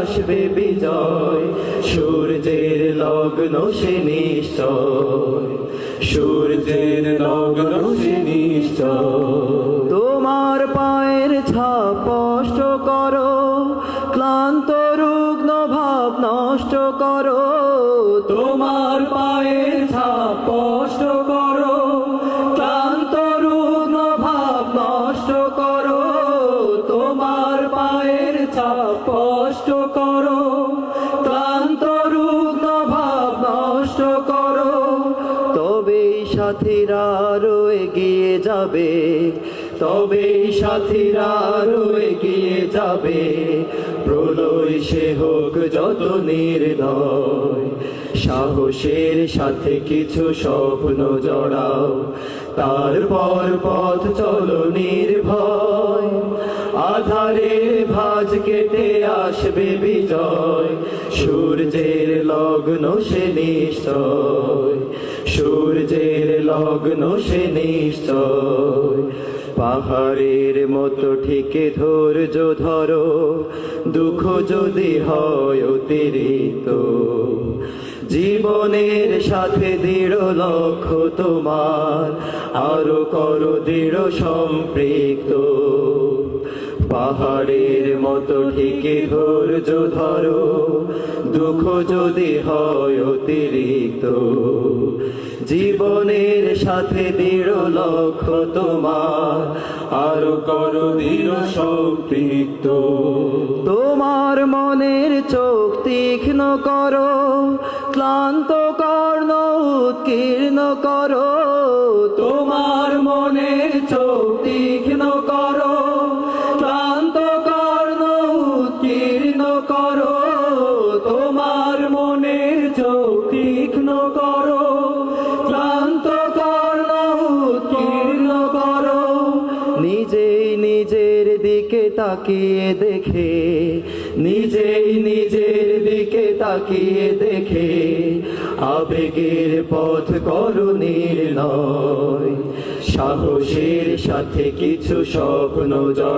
আসবে বিজয়। সূর্যের লগ্ন সে নিশ্চয়। সূর্যের লগ্ন সে নিশ্চয়। তোমার পায়ের ছাপ করো, ক্লান্ত রুগ্ন ভাব নষ্ট করো। তোমার পায়ের ছাপ স্পষ্ট করো, ক্লান্ত সাথীরা আরও এগিয়ে যাবে, তবেই সাথীরা আরও যাবে। প্রলয় সে হোক যত নির্দয়, সাহসের সাথে কিছু স্বপ্ন জড়াও। তারপর পথ চলো নির্ভয়, আধারে কেটে আসবে বিজয়। সূর্যের লগ্ন সে নিশ্চয়। সূর্যের লগ্ন সে নিশ্চয়। পাহাড়ের মতো ঠিকে ধৈর্য ধরো, দুঃখ যদি হয় অতিরিক্ত। জীবনের সাথে দৃঢ় লক্ষ্য তোমার, আরও করো দৃঢ় সম্পৃক্ত। পাহাড়ের মতো ঠিকে ধৈর্য ধরো। দুঃখ যদি হয় অতিরিক্ত, জীবনের সাথে দৃঢ় লক্ষ্য তোমার। আরও করো দৃঢ় সম্পৃক্ত। তোমার মনের চোখ তীক্ষ্ণ করো, ক্লান্ত কর্ণ উৎকীর্ণ করো। তোমার মনের চোখ নিজেই নিজের দিকে তাকিয়ে দেখে, নিজেই নিজের দিকে তাকিয়ে দেখে, আবেগের পথ করো নয় সাহসের সাথে কিছু স্বপ্ন